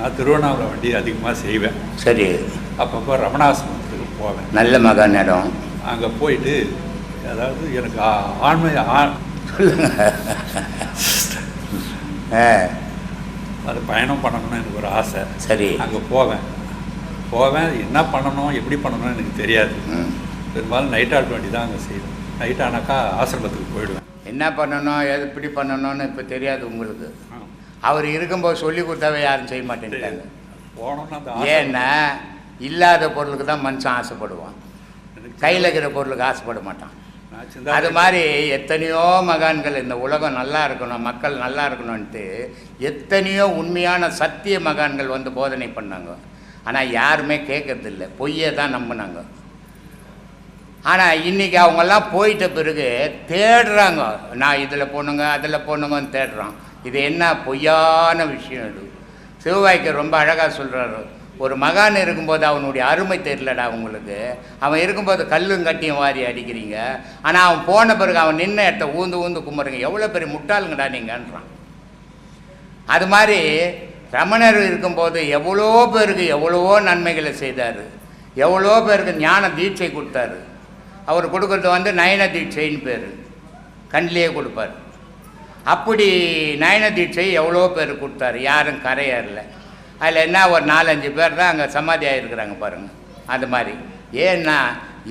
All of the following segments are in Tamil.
நான் திருவண்ணாமலை வண்டி அதிகமாக செய்வேன். சரி. அப்பப்போ ரமணாசிரமத்துக்கு போவேன். நல்ல மகான் இடம். அங்கே போயிட்டு அதாவது எனக்கு ஆண்மை ஆ- சொல்லுங்க. ஆ. அது பயணம் பண்ணணும்னு எனக்கு ஒரு ஆசை. சரி. அங்கே போவேன். போவேன். என்ன பண்ணணும் எப்படி பண்ணணும்னு எனக்கு தெரியாது. பெரும்பாலும் நைட் ஆட் வண்டி தான் அங்கே செய்வேன். நைட் ஆனாக்கா ஆசிரமத்துக்கு போயிடுவேன். என்ன பண்ணணும் எது இப்படி பண்ணணும்னு இப்போ தெரியாது உங்களுக்கு. அவர் இருக்கும்போது சொல்லி கொடுத்தாவே யாரும் செய்ய மாட்டேங்கிறாங்க ஏன்னா இல்லாத பொருளுக்கு தான் மனுஷன் ஆசைப்படுவான். கையில் இருக்கிற பொருளுக்கு ஆசைப்பட மாட்டான். அது மாதிரி எத்தனையோ மகான்கள் இந்த உலகம் நல்லா இருக்கணும் மக்கள் நல்லா இருக்கணும்ன்ட்டு எத்தனையோ உண்மையான சத்திய மகான்கள் வந்து போதனை பண்ணாங்க. ஆனால் யாருமே கேட்கறதில்ல. பொய்யை தான் நம்பினாங்க. ஆனால் இன்றைக்கி அவங்கெல்லாம் போயிட்ட பிறகு தேடுறாங்க. நான் இதில் போகணுங்க அதில் போகணுங்கன்னு தேடுறான். இது என்ன பொய்யான விஷயம் இது? சிவவாய்க்கு ரொம்ப அழகாக சொல்கிறாரு ஒரு மகான் இருக்கும்போது அவனுடைய அருமை தெரியலடா உங்களுக்கு. அவன் இருக்கும்போது கல்லும் கட்டியும் வாரி அடிக்கிறீங்க. ஆனால் அவன் போன பிறகு அவன் நின்ன இடத்த ஊந்து ஊந்து கும்பிட்றீங்க. எவ்வளோ பெரிய முட்டாளுங்கடா நீங்கன்றான். அது மாதிரி ரமணர் இருக்கும்போது எவ்வளோ பேருக்கு எவ்வளவோ நன்மைகளை செய்தார். எவ்வளோ பேருக்கு ஞான தீட்சை கொடுத்தாரு. அவர் கொடுக்கறது வந்து நயன தீட்சைன்னு பேர். கண்ணிலேயே கொடுப்பார். அப்படி நயன தீட்சை எவ்வளோ பேர் கொடுத்தாரு? யாரும் கரையேறல. அதில் என்ன ஒரு நாலஞ்சு பேர் தான் அங்கே சமாதி ஆகிருக்கிறாங்க பாருங்கள் அது மாதிரி. ஏன்னா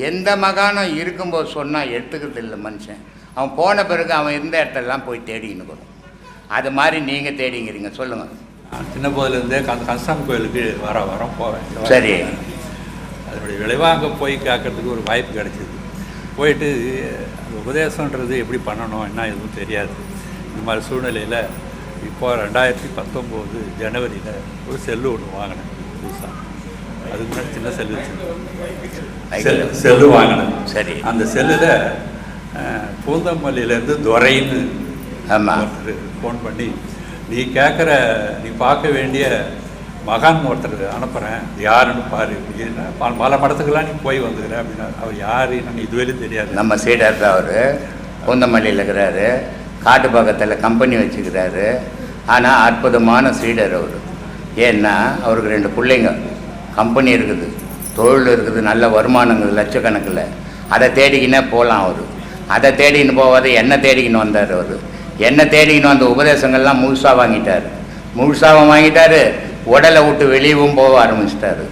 எந்த மகானும் இருக்கும்போது சொன்னால் எடுத்துக்கிறது இல்லை மனுஷன். அவன் போன பிறகு அவன் இருந்த இடத்தெல்லாம் போய் இருக்கணும் அது மாதிரி நீங்கள் தேடிங்கிறீங்க. சொல்லுங்கள் சின்ன போதிலேருந்தே கந்த கந்தசாமி கோயிலுக்கு வர வாரம் போவேன். சரி. அதனுடைய விளைவாக போய் கேட்கறதுக்கு ஒரு வாய்ப்பு கிடைச்சிது போயிட்டு அந்த உபதேசன்றது எப்படி பண்ணணும் என்ன எதுவும் தெரியாது. இந்த மாதிரி சூழ்நிலையில் இப்போ ரெண்டாயிரத்தி பத்தொம்போது ஜனவரியில் ஒரு செல்லு ஒன்று வாங்கினேன் புதுசாக அதுக்கு முன்னாடி சின்ன செல்லு. செல்லு செல்லு வாங்கினேன். சரி. அந்த செல்லில் பூந்தமல்லியிலேருந்து துரைன்னு ஆமாம் ஃபோன் பண்ணி நீ கேட்குற நீ பார்க்க வேண்டிய மகான் ஒருத்தர் அனுப்புகிறேன் யாருன்னு பாரு. அப்படின்னா பல பல மடத்துக்கெல்லாம் நீ போய் வந்துக்கிற அப்படின்னா அவர் யார்? என்னன்னு இதுவரையும் தெரியாது. நம்ம சீடர் தான் அவர் பூந்தமல்லியில் இருக்கிறாரு. காட்டு பக்கத்தில் கம்பெனி வச்சுக்கிறாரு. ஆனால் அற்புதமான சீடர் அவர். ஏன்னா அவருக்கு ரெண்டு பிள்ளைங்க. கம்பெனி இருக்குது. தொழில் இருக்குது. நல்ல வருமானங்கள் லட்சக்கணக்கில். அதை தேடிக்கினே போகலாம் அவர். அதை தேடிக்கின்னு போவார் என்ன தேடிக்கின்னு வந்தார் அவர். என்ன தேடிக்கின்னு வந்த உபதேசங்கள்லாம் முழுசாக வாங்கிட்டார். முழுசாகவும் வாங்கிட்டார். உடலை விட்டு வெளியவும் போக ஆரம்பிச்சிட்டாரு.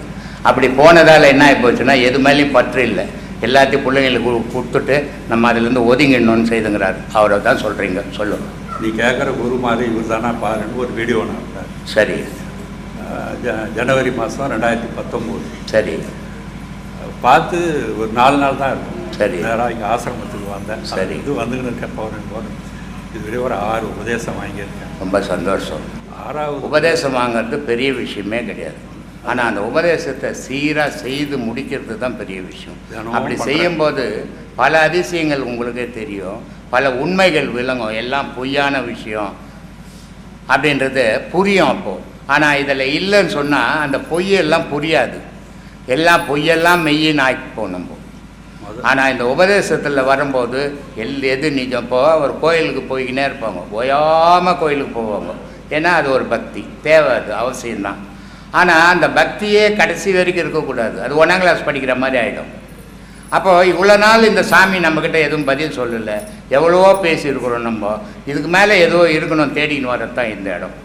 அப்படி போனதால் என்ன ஆகி போச்சுன்னா எது மேலேயும் பற்று இல்லை. எல்லாத்தையும் பிள்ளைங்களுக்கு கொடுத்துட்டு நம்ம அதிலேருந்து ஒதுங்கிடணும்னு செய்துங்கிறாரு. அவரை தான் சொல்கிறீங்க சொல்லுங்க நீ கேட்குற குரு மாதிரி இவர் தானா பாருன்னு ஒரு வீடியோ அனுப்புகிறார் சரி. ஜனவரி மாதம் ரெண்டாயிரத்தி பத்தொம்போது. சரி. பார்த்து ஒரு நாலு நாள் தான் இருக்கும். சரி. நேராக இங்கே ஆசிரமத்துக்கு வந்தேன். சரி. இது வந்துக்கின்னு இருக்க போகிறேன் போகிறேன் இதுவரை ஒரு ஆறு உபதேசம் வாங்கியிருக்கேன். ரொம்ப சந்தோஷம். ஆறாவது உபதேசம் வாங்குறது பெரிய விஷயமே கிடையாது. ஆனால் அந்த உபதேசத்தை சீராக செய்து முடிக்கிறது தான் பெரிய விஷயம். அப்படி. செய்யும்போது பல அதிசயங்கள் உங்களுக்கே தெரியும். பல உண்மைகள் விளங்கும். எல்லாம் பொய்யான விஷயம் அப்படின்றது புரியும் அப்போது ஆனால் இதில் இல்லைன்னு சொன்னால் அந்த பொய்யெல்லாம் புரியாது. எல்லாம் பொய்யெல்லாம் மெய்யின்னு ஆக்கிப்போம் நம்ம. ஆனால் இந்த உபதேசத்தில் வரும்போது எல் எது நிஜம்? இப்போ ஒரு கோயிலுக்கு போய்க்கினே இருப்பாங்க. ஓயாமல் கோயிலுக்கு போவாங்க. ஏன்னா அது ஒரு பக்தி. தேவை அது அவசியம்தான். ஆனால் அந்த பக்தியே கடைசி வரைக்கும் இருக்கக்கூடாது. அது ஒன்றாம் கிளாஸ் படிக்கிற மாதிரி ஆகிடும் அப்போ இவ்வளோ நாள் இந்த சாமி நம்மக்கிட்ட எதுவும் பதில் சொல்லலை. எவ்வளவோ பேசியிருக்கிறோம் நம்ம. இதுக்கு மேலே ஏதோ இருக்கணும் தேடின்னு வரது தான் இந்த இடம்.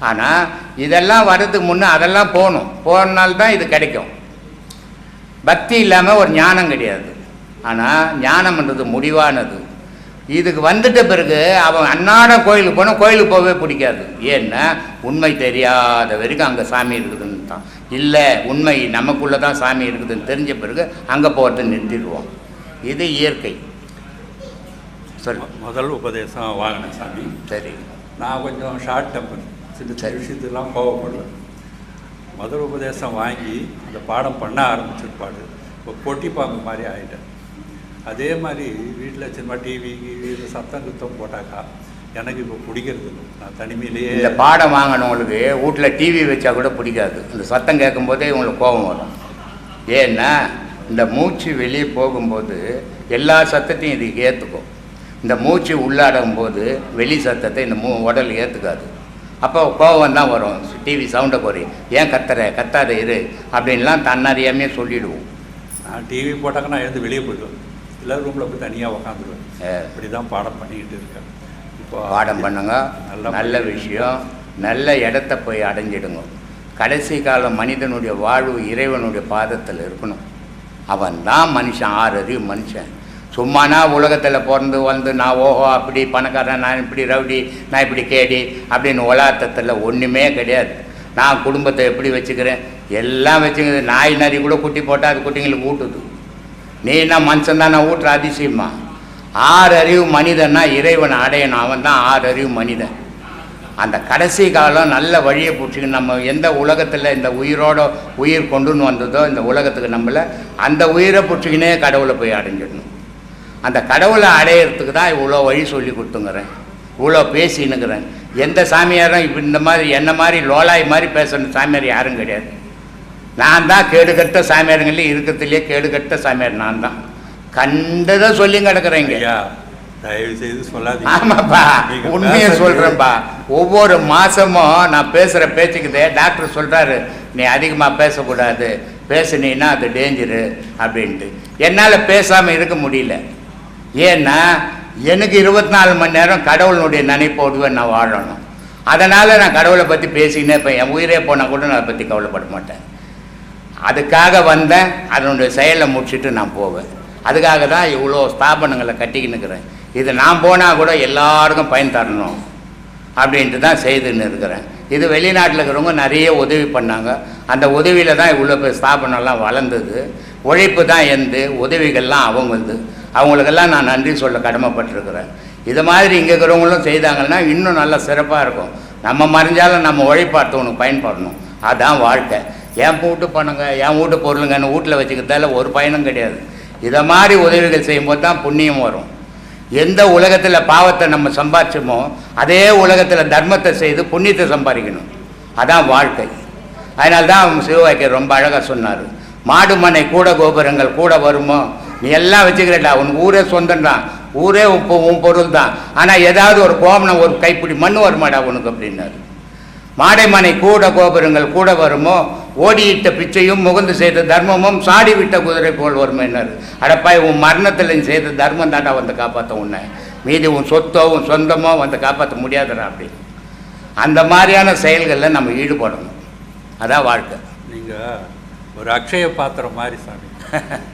ஆனால் இதெல்லாம் வர்றதுக்கு முன்னே அதெல்லாம் போகணும். போனால்தான் இது கிடைக்கும். பக்தி இல்லாமல் ஒரு ஞானம் கிடையாது. ஆனால் ஞானம்ன்றது முடிவானது. இதுக்கு வந்துட்ட பிறகு அவன் அன்னாட கோயிலுக்கு போனால் கோயிலுக்கு போகவே பிடிக்காது. ஏன்னா உண்மை தெரியாத வரைக்கும் அங்கே சாமி இருக்குதுன்னு தான் இல்லை உண்மை நமக்குள்ளே தான் சாமி இருக்குதுன்னு தெரிஞ்ச பிறகு அங்கே போகிறத நிறுத்திடுவோம் இது இயற்கை. சரி. முதல் உபதேசம் வாங்கினேன் சாமி. சரி. நான் கொஞ்சம் ஷார்ட் டெம்பர் சின்ன சின்ன சரி. விஷயத்துலாம் கோவப்படுவேன் முதல் உபதேசம் வாங்கி அந்த பாடம் பண்ண ஆரம்பிச்சிருப்பாடு இப்போ பொட்டி பாம்பு மாதிரி ஆகிட்டேன் அதே மாதிரி வீட்டில் சின்ன டிவி இது சத்தம் குத்தம் போட்டாக்கா எனக்கு இப்போ பிடிக்கிறது நான் தனிமையிலேயே இந்த பாடம் வாங்கினவங்களுக்கு வீட்டில் டிவி வச்சா கூட பிடிக்காது. இந்த சத்தம் கேட்கும்போதே இவங்களுக்கு கோபம் வரும். ஏன்னா இந்த மூச்சு வெளியே போகும்போது எல்லா சத்தத்தையும் இது ஏற்றுக்கும். இந்த மூச்சு உள்ளாடும் போது வெளி சத்தத்தை இந்த மூ உடல் ஏற்றுக்காது. அப்போ கோபம் தான் வரும். டிவி சவுண்டை குறை ஏன் கத்துற? கத்தாத இரு. அப்படின்லாம் தன்னறியாமே சொல்லிடுவோம். நான் டிவி போட்டாக்க நான் எழுந்து வெளியே போயிடுவேன். இல்லை ரூமில் போய் தனியாக உக்காந்துருவேன். இப்படி தான் பாடம் பண்ணிக்கிட்டு இருக்கேன். இப்போ பாடம் பண்ணுங்க. நல்லா நல்ல விஷயம். நல்ல இடத்த போய் அடைஞ்சிடுங்க. கடைசி காலம் மனிதனுடைய வாழ்வு இறைவனுடைய பாதத்தில் இருக்கணும். அவன் தான் மனுஷன் ஆறு அறிவு மனுஷன். சும்மானா உலகத்தில் பிறந்து வந்து நான் ஓஹோ அப்படி பணக்காரன் நான் இப்படி ரவுடி நான் இப்படி கேடி அப்படின்னு உலாத்தத்தில் ஒன்றுமே கிடையாது. நான் குடும்பத்தை எப்படி வச்சுக்கிறேன்? எல்லாம் வச்சுக்கிறது நாய் நரி கூட குட்டி போட்டால் அது குட்டிங்களுக்கு ஊட்டுது. நீ என்ன மனுஷன் தான்? நான் ஊட்டுற அதிசயமா? ஆறு அறிவு மனிதன்னா இறைவனை அடையணும். அவன் தான் ஆறு அறிவு மனிதன். அந்த கடைசி காலம் நல்ல வழியை பிடிச்சிக்கணும் நம்ம எந்த உலகத்தில் இந்த உயிரோட உயிர் கொண்டுன்னு வந்ததோ இந்த உலகத்துக்கு நம்மளை அந்த உயிரை பிடிச்சிக்கினே கடவுளை போய் அடைஞ்சிடணும். அந்த கடவுளை அடையிறதுக்கு தான் இவ்வளோ வழி சொல்லி கொடுத்துங்கிறேன். இவ்வளோ பேசினுங்கிறேன் எந்த சாமியாரும் இப்போ இந்த மாதிரி என்ன மாதிரி லோலாய் மாதிரி பேசுகிற சாமியார் யாரும் கிடையாது. நான் தான் கேடுகட்ட சாமியாருங்களே இருக்கிறதுலே கேடுகட்ட சாமியார் நான் தான் கண்டதை சொல்லி கிடக்குறேங்க. தயவு செய்து சொல்லாதீங்க. ஆமாப்பா உண்மையை சொல்கிறேன்ப்பா ஒவ்வொரு மாதமும் நான் பேசுகிற பேச்சுக்குதே டாக்டர் சொல்கிறாரு நீ அதிகமாக பேசக்கூடாது. பேசுனீன்னா அது டேஞ்சரு அப்படின்ட்டு. என்னால் பேசாமல் இருக்க முடியல. ஏன்னா எனக்கு இருபத்தி நாலு மணி நேரம் கடவுளுடைய நினைப்போடுவே நான் வாழணும். அதனால் நான் கடவுளை பற்றி பேசிக்கினே இப்போ என் உயிரே போனால் கூட நான் அதை பற்றி கவலைப்பட மாட்டேன். அதுக்காக வந்தேன். அதனுடைய செயலை முடிச்சுட்டு நான் போவேன். அதுக்காக தான் இவ்வளோ ஸ்தாபனங்களை கட்டிக்கின்னுக்கிறேன். இது நான் போனால் கூட எல்லாருக்கும் பயன் தரணும் அப்படின்ட்டு தான் செய்துன்னு இருக்கிறேன். இது வெளிநாட்டில் இருக்கிறவங்க நிறைய உதவி பண்ணாங்க. அந்த உதவியில் தான் இவ்வளோ பேர் ஸ்தாபனம்லாம் வளர்ந்தது. உழைப்பு தான் எந்து உதவிகள்லாம் அவங்களது. அவங்களுக்கெல்லாம் நான் நன்றி சொல்ல கடமைப்பட்டிருக்கிறேன். இது மாதிரி இங்கே இருக்கிறவங்களும் செய்தாங்கன்னா இன்னும் நல்லா சிறப்பாக இருக்கும். நம்ம மறைஞ்சாலும் நம்ம உழைப்பார்த்தவனுக்கு பயன்படணும். அதுதான் வாழ்க்கை. என் வீட்டு பணங்க என் வீட்டு பொருளுங்கன்னு வீட்டில் வச்சுக்கிறதால ஒரு பயனும் கிடையாது. இதை மாதிரி உதவிகள் செய்யும்போது தான் புண்ணியம் வரும். எந்த உலகத்தில் பாவத்தை நம்ம சம்பாதிச்சோமோ அதே உலகத்தில் தர்மத்தை செய்து புண்ணியத்தை சம்பாதிக்கணும். அதான் வாழ்க்கை. அதனால தான் சிவவாக்கியர் ரொம்ப அழகாக சொன்னார். மாடு மனை கூட கோபுரங்கள் கூட வருமோ? நீ எல்லாம் வச்சுக்கிறடா உனக்கு ஊரே சொந்தம்தான். ஊரே உன் உன் பொருள் தான் ஆனால் ஏதாவது ஒரு கோமனம் ஒரு கைப்பிடி மண் வருமாடா உனக்கு அப்படின்னாரு. மாடை மனை கூட கோபுரங்கள் கூட வருமோ? ஓடியிட்ட பிச்சையும் முகந்து செய்த தர்மமும் சாடி விட்ட குதிரை போல் வருமென்னர் அடப்பாய் உன் மரணத்தில் செய்த தர்மம் தாண்டா வந்து காப்பாற்ற உன்னை. மீதி உன் சொத்தோ உன் சொந்தமோ வந்து காப்பாற்ற முடியாதுடா அப்படின்னு அந்த மாதிரியான செயல்களில் நம்ம ஈடுபடணும். அதான் வாழ்க்கை. நீங்கள் ஒரு அக்ஷய பாத்திரம் மாதிரி சாமி.